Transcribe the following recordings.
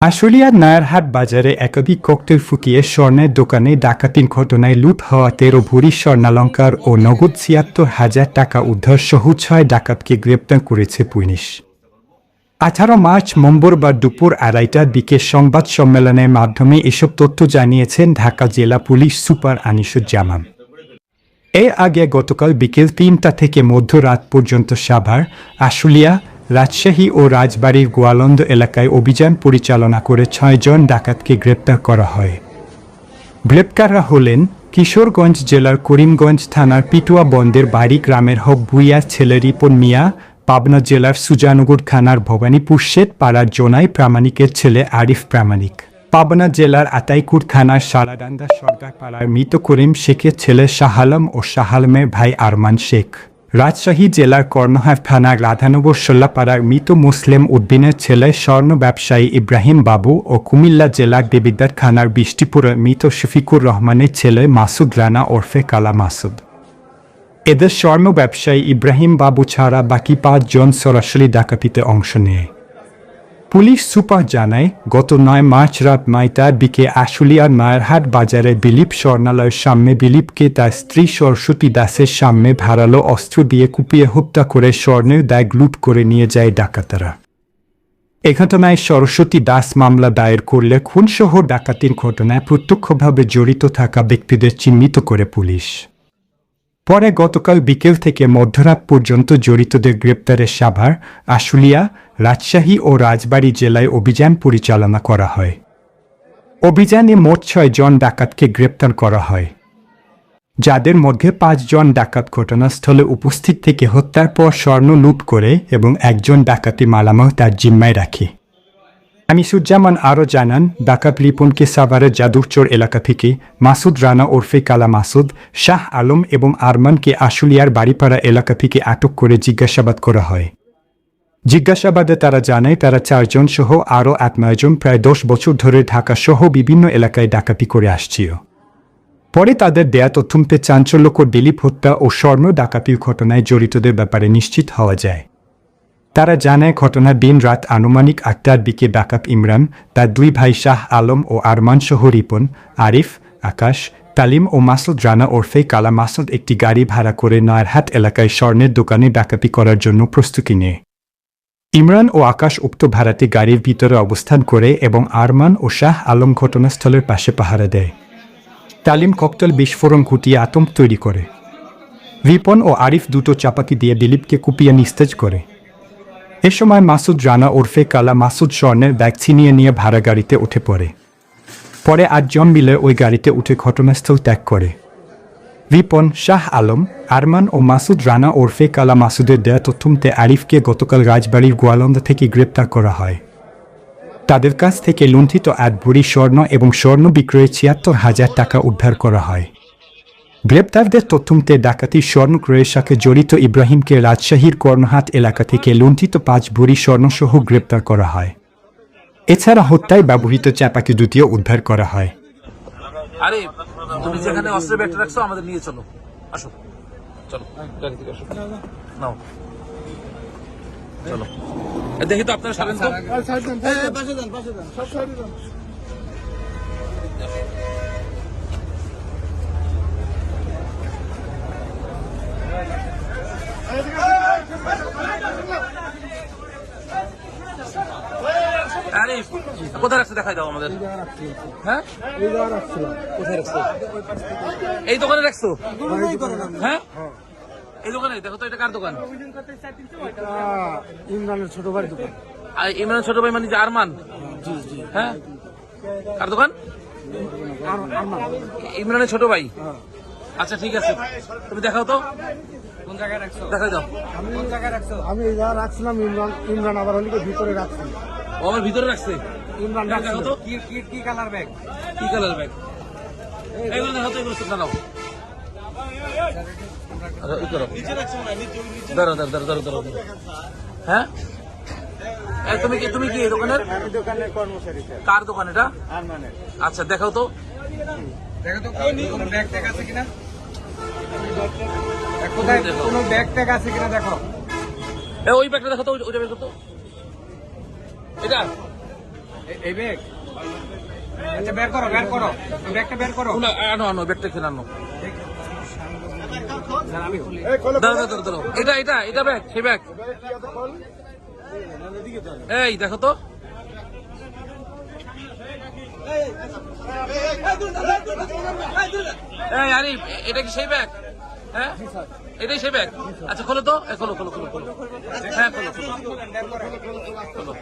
আশুলিয়ার নায়ারহাট বাজারে একাধিক ককটেল ফুকিয়ে স্বর্ণের দোকানে ডাকাতির ঘটনায় লুট হওয়া তেরো ভরি স্বর্ণালঙ্কার ও নগদ ছিয়াত্তর হাজার টাকা উদ্ধার সহ ছয় ডাকাতকে গ্রেপ্তার করেছে পুলিশ। আঠারো মার্চ মঙ্গলবার দুপুর আড়াইটার দিকে সংবাদ সম্মেলনের মাধ্যমে এসব তথ্য জানিয়েছেন ঢাকা জেলা পুলিশ সুপার আনিসুজ্জামান এর আগে গতকাল বিকেল তিনটা থেকে মধ্যরাত পর্যন্ত সাভার, আশুলিয়া রাজশাহী ও রাজবাড়ির গোয়ালন্দ এলাকায় অভিযান পরিচালনা করে ছয়জন ডাকাতকে গ্রেপ্তার করা হয়। গ্রেপ্তাররা হলেন কিশোরগঞ্জ জেলার করিমগঞ্জ থানার পিটুয়া বন্দের বাড়ি গ্রামের হক ভুইয়া ছেলে রিপন মিয়া, পাবনা জেলার সুজানগর থানার ভবানীপুর শেঠ পাড়ার জোনাই প্রামাণিকের ছেলে আরিফ প্রামাণিক। পাবনা জেলার আতাইকুর থানার সালাডান্দা সর্দার পাড়ার মৃত করিম শেখের ছেলে শাহালম ও শাহালমের ভাই আরমান শেখ। রাজশাহী জেলার কর্ণহাট থানার রাধানগর সোল্লাপাড়ার মৃত মুসলিম উদ্দিনের ছেলে স্বর্ণ ব্যবসায়ী ইব্রাহিম বাবু ও কুমিল্লা জেলার দেবিদ্বার থানার বৃষ্টিপুরের মৃত শফিকুর রহমানের ছেলে মাসুদ রানা ওরফে কালা মাসুদ। এদের স্বর্ণ ব্যবসায়ী ইব্রাহিম বাবু ছাড়া বাকি পাঁচজন সরাসরি ডাকাতিতে অংশ নেয়। পুলিশ সুপার জানায়, গত নয় মার্চ রাত নয়টার বিকে আশুলিয়ার মায়েরহাট বাজারে দিলীপ স্বর্ণালয়ের সামনে দিলীপকে তার স্ত্রী সরস্বতী দাসের সামনে ধারালো অস্ত্র দিয়ে কুপিয়ে হত্যা করে স্বর্ণের দায় লুট করে নিয়ে যায় ডাকাতেরা। এ ঘটনায় সরস্বতী দাস মামলা দায়ের করলে খুনসহ ডাকাতির ঘটনায় প্রত্যক্ষভাবে জড়িত থাকা ব্যক্তিদের চিহ্নিত করে পুলিশ। পরে গতকাল বিকেল থেকে মধ্যরাত পর্যন্ত জড়িতদের গ্রেপ্তারে সাভার, আশুলিয়া রাজশাহী ও রাজবাড়ী জেলায় অভিযান পরিচালনা করা হয়। অভিযানে মোট ছয় জন ডাকাতকে গ্রেপ্তার করা হয়। যাদের মধ্যে পাঁচজন ডাকাত ঘটনাস্থলে উপস্থিত থেকে হত্যার পর স্বর্ণ লুট করে এবং একজন ডাকাতি মালামাল তার জিম্মায় রাখে। আনিসুজ্জামান আরও জানান, ডাকাত রিপনকে সাভারের জাদুরচর এলাকা থেকে মাসুদ রানা ওরফে কালা মাসুদ, শাহ আলম এবং আরমানকে আশুলিয়ার বাড়িপাড়া এলাকা থেকে আটক করে জিজ্ঞাসাবাদ করা হয়। জিজ্ঞাসাবাদে তারা জানায়, তারা চারজন সহ আরও এক নয়জন প্রায় দশ বছর ধরে ঢাকা সহ বিভিন্ন এলাকায় ডাকাতি করে আসছিল। পরে তাদের দেয়া তথ্যমতে চাঞ্চল্যকর দিলীপ হত্যা ও স্বর্ণ ডাকাতির ঘটনায় জড়িতদের ব্যাপারে নিশ্চিত হওয়া যায়। তারা জানায়, ঘটনার দিন রাত আনুমানিক আটটার দিকে ডাকাত ইমরান, তার দুই ভাই শাহ আলম ও আরমান সহ রিপন, আরিফ, আকাশ, তালিম ও মাসুদ রানা ওরফে কালা মাসুদ একটি গাড়ি ভাড়া করে নয়ারহাট এলাকায় স্বর্ণের দোকানে ডাকাতি করার জন্য প্রস্তুতি নেয়। ইমরান ও আকাশ উক্ত ভাড়াটি গাড়ির ভিতরে অবস্থান করে এবং আরমান ও শাহ আলম ঘটনাস্থলের পাশে পাহারা দেয়। তালিম ককটেল বিস্ফোরণ ঘটিয়ে আতঙ্ক তৈরি করে। রিপন ও আরিফ দুটো চাপাকি দিয়ে দিলীপকে কুপিয়ে নিস্তেজ করে। এ সময় মাসুদ রানা ওরফে কালা মাসুদ স্বর্ণের ব্যাগ ছিনিয়ে নিয়ে ভাড়া গাড়িতে উঠে পড়ে। পরে আটজন মিলে ওই গাড়িতে উঠে ঘটনাস্থল ত্যাগ করে। রিপন শাহ আলম আরমান ও মাসুদ রানা ওরফে কালা মাসুদের দেয়া তথ্যমতে আরিফকে গতকাল রাজবাড়ির গোয়ালন্দা থেকে গ্রেপ্তার করা হয়। তাদের কাছ থেকে লুণ্ঠিত এক ভরি স্বর্ণ এবং স্বর্ণ বিক্রয়ে ছিয়াত্তর হাজার টাকা উদ্ধার করা হয়। গ্রেপ্তারদের তথ্যমতে ডাকাতি স্বর্ণ ক্রয়ের সাথে জড়িত ইব্রাহিমকে রাজশাহীর কর্ণহাট এলাকা থেকে লুণ্ঠিত পাঁচ ভরি স্বর্ণসহ গ্রেপ্তার করা হয়। এছাড়া হত্যায় ব্যবহৃত চাপাকি দুটিও উদ্ধার করা হয়। আরে তুমি যেখানে অস্ত্রের ব্যাগটা রাখছো আমাদের নিয়ে চলো। আসো। চলো। নাও। চলো। দেখি তো আপনারা সারেন তো। কোথায় রাখছো দেখাই দাও আমাদের। হ্যাঁ? কোথায় রাখছো এই দোকানে রাখছো? হ্যাঁ? এই দোকানে দেখো তো এটা কার দোকান? ইমরানের ছোট ভাই দোকান। আর ইমরান ছোট ভাই মানে যে আরমান? হ্যাঁ? কার দোকান? ইমরানের ছোট ভাই? আচ্ছা ঠিক আছে। তুমি দেখাও তো। কোন জায়গায় রাখছো? দেখাই দাও। আমি জায়গায় রাখছো? আমি এই জায়গায় রাখছিলাম ইমরান ইমরান আবার হলিকে ভিতরে রাখছি। আমার ভিতরে রাখছে। কি কি কি কালার ব্যাগ কি কালার ব্যাগ এগুলো দেখাও এগুলো দাঁড়াও আচ্ছা, দাঁড়াও দাঁড়াও দাঁড়াও দাঁড়াও দাঁড়াও। হ্যাঁ? তুমি কি তুমি কি এই দোকানের? আমি দোকানের কর্মচারী কার দোকান এটা? আচ্ছা দেখাও তো। দেখো তো কোনো ব্যাগ ট্যাগ আছে কিনা? কোথায়। কোনো ব্যাগ ট্যাগ আছে কিনা দেখো। ওই ব্যাগটা দেখো তো ওই- ওইটা বের করতো এটা এই ব্যাগ আচ্ছা বের করো বের করো ব্যাগটা বের করো আনো আনো ব্যাগটা আনো এটা এটা এটা ব্যাগ সেই ব্যাগ এই দেখো তো এই আরিফ এটা কি সেই ব্যাগ হ্যাঁ? এটাই সেই ব্যাগ আচ্ছা খোলো তো। খোলো খোলো খোলো খোলো। হ্যাঁ খোলো খোলো। খোলো।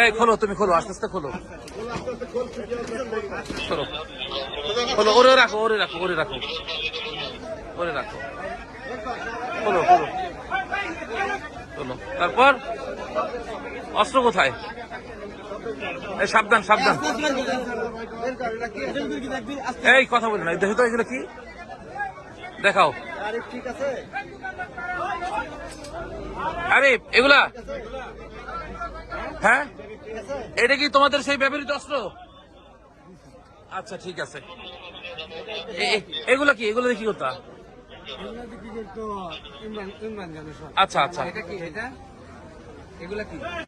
এই খোলো তুমি খোলো আস্তে আস্তে খোলো। খোলো। খোলো ওরে রাখো ওরে রাখো ওরে রাখো। ওরে রাখো। খোলো খোলো। খোলো। তারপর? অস্ত্র কোথায়? এই সাবধান সাবধান। এই কথা বলি না দেখো তো এগুলো কি? দেখাও। আরে এগুলা? হ্যাঁ? এটা কি তোমাদের সেই ব্যবহৃত অস্ত্র? আচ্ছা ঠিক আছে। এগুলা কি? এগুলো কি করতা? আচ্ছা আচ্ছা। এটা কি? এটা? এগুলা কি?